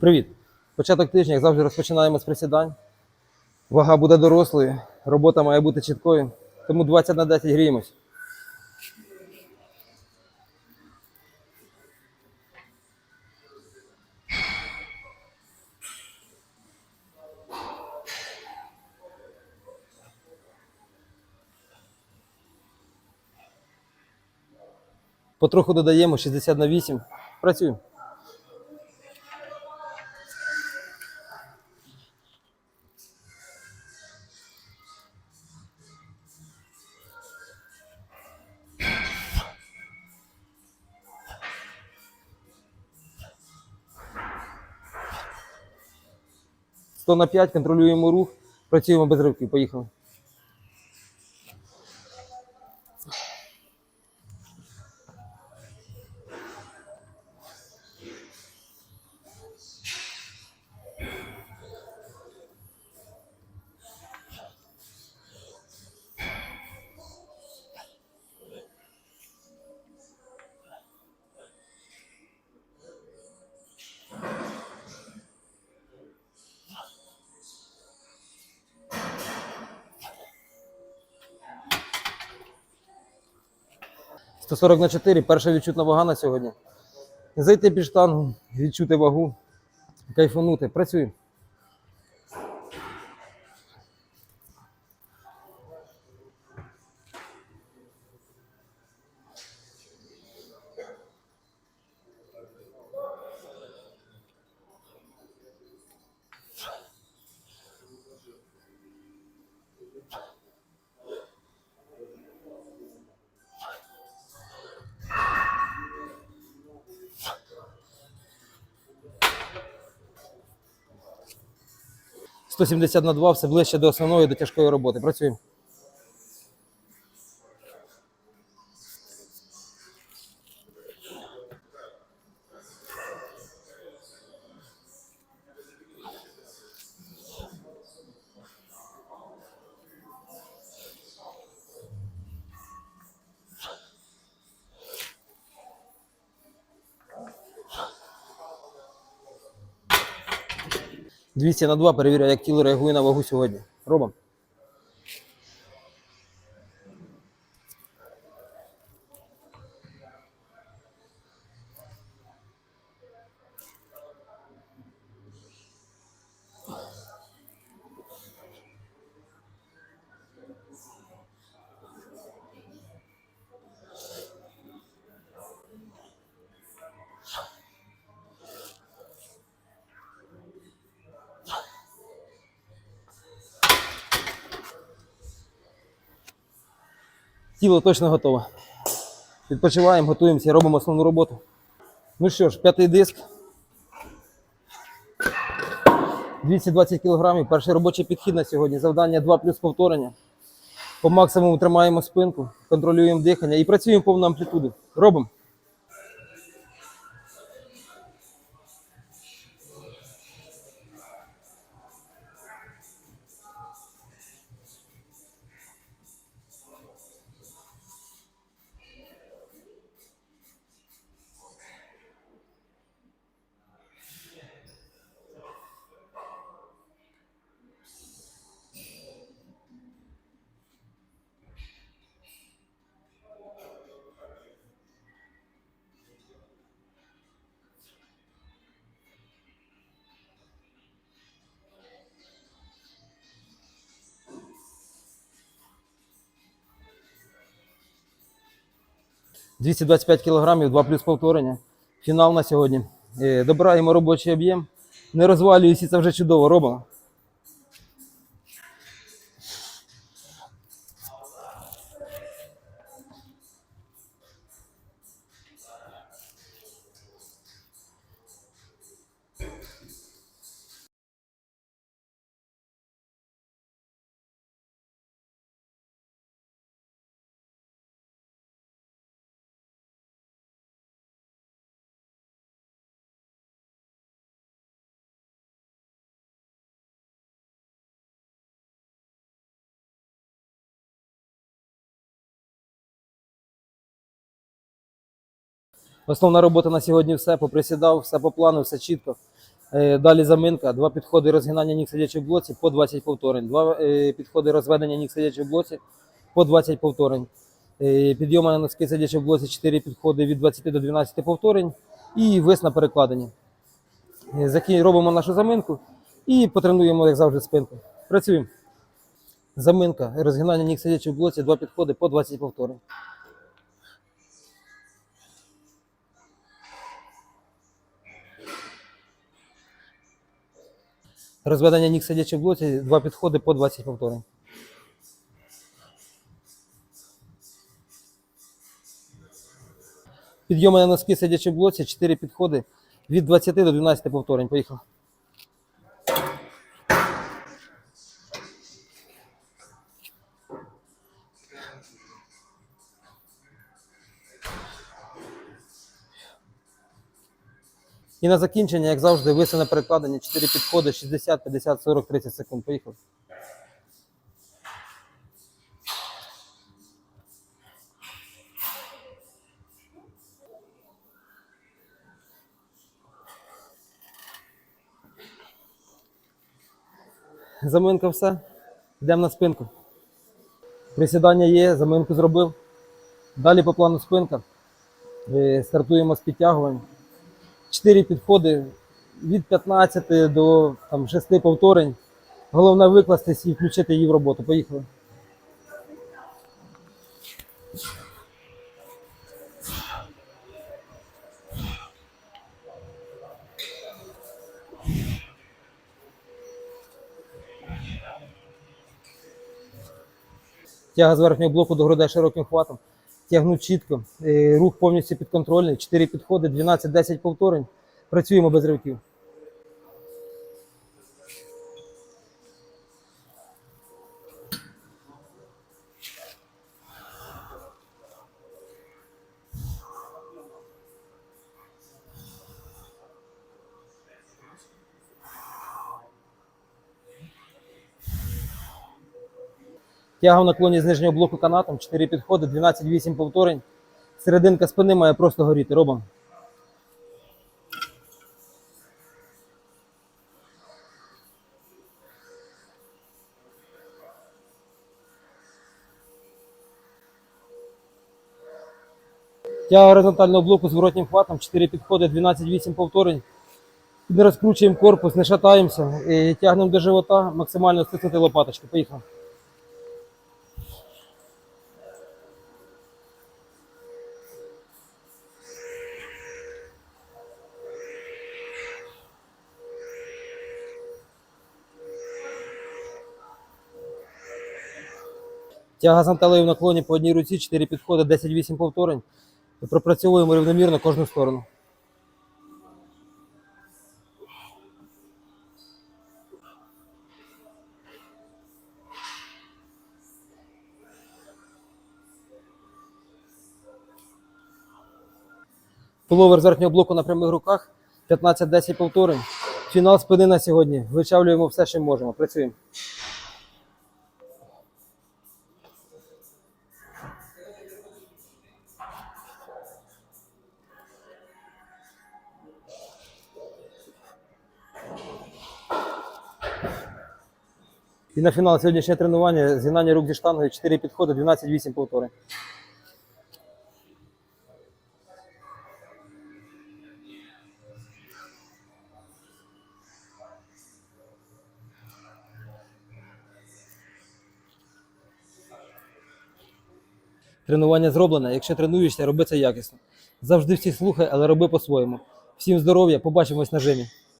Привіт! Початок тижня, як завжди, розпочинаємо з присідань. Вага буде дорослою, робота має бути чіткою, тому 20 на 10 гріємось. Потроху додаємо 60 на 8. Працюємо. Сто на 5, контролюємо рух, працюємо без ривків. Поїхали. – 140 на 4, перша відчутна вага на сьогодні. Зайти під штангу, відчути вагу, кайфанути. Працюємо. – 170 на 2, все ближче до основної, до тяжкої роботи. Працюємо. – 200 на 2, перевіряю, як тіло реагує на вагу сьогодні. Робимо. Тіло точно готове. Відпочиваємо, готуємося, робимо основну роботу. Ну що ж, п'ятий диск. 220 кг. Перший робочий підхід на сьогодні. Завдання 2 плюс повторення. По максимуму тримаємо спинку, контролюємо дихання і працюємо повну амплітуду. Робимо. – 225 кг, 2 плюс повторення. Фінал на сьогодні. Е, Добираємо робочий об'єм. Не розвалююся, це вже чудово. Робимо. Основна робота на сьогодні все. Поприсідав, все по плану, все чітко. Е, Далі заминка, два підходи розгинання ніг сидячи в блоці по 20 повторень, два е, підходи розведення ніг сидячи в блоці по 20 повторень. Е, Підйоми на носки сидячи в блоці 4 підходи від 20 до 12 повторень і вис на перекладині. Е, Робимо нашу заминку і потренуємо, як завжди, спинку. Працюємо. Заминка, розгинання ніг сидячи в блоці, два підходи по 20 повторень. Розведення ніг сидячи в блоці, два підходи по 20 повторень. Підйоми на носки сидячи в блоці, 4 підходи від 20 до 12 повторень. Поїхали. І на закінчення, як завжди, виси на перекладення, 4 підходи, 60, 50, 40, 30 секунд. Поїхали. Заминка все. Йдемо на спинку. Присідання є, заминку зробив. Далі по плану спинка. Е, Стартуємо з підтягувань. Чотири підходи від 15 до там, 6 повторень. Головне викластись і включити її в роботу. Поїхали. Тяга з верхнього блоку до грудей широким хватом. Тягну чітко. Е, Рух повністю підконтрольний. 4 підходи, 12-10 повторень. Працюємо без ривків. Тяга в наклоні з нижнього блоку канатом, 4 підходи, 12-8 повторень. Серединка спини має просто горіти. Робимо. Тяга горизонтального блоку з воротнім хватом, 4 підходи, 12-8 повторень. Не розкручуємо корпус, не шатаємося. І тягнемо до живота, максимально стиснути лопаточки. Поїхали. Тяга з анталею в наклоні по одній руці, 4 підходи, 10-8 повторень. Пропрацьовуємо рівномірно кожну сторону. Пуловер з верхнього блоку на прямих руках, 15-10 повторень. Фінал спини на сьогодні. Вичавлюємо все, що можемо. Працюємо. І на фінал сьогоднішнє тренування згинання рук зі штангою, 4 підходи, 12-8 повторень. Тренування зроблене. Якщо тренуєшся, роби це якісно. Завжди всіх слухай, але роби по-своєму. Всім здоров'я, побачимось на жимі.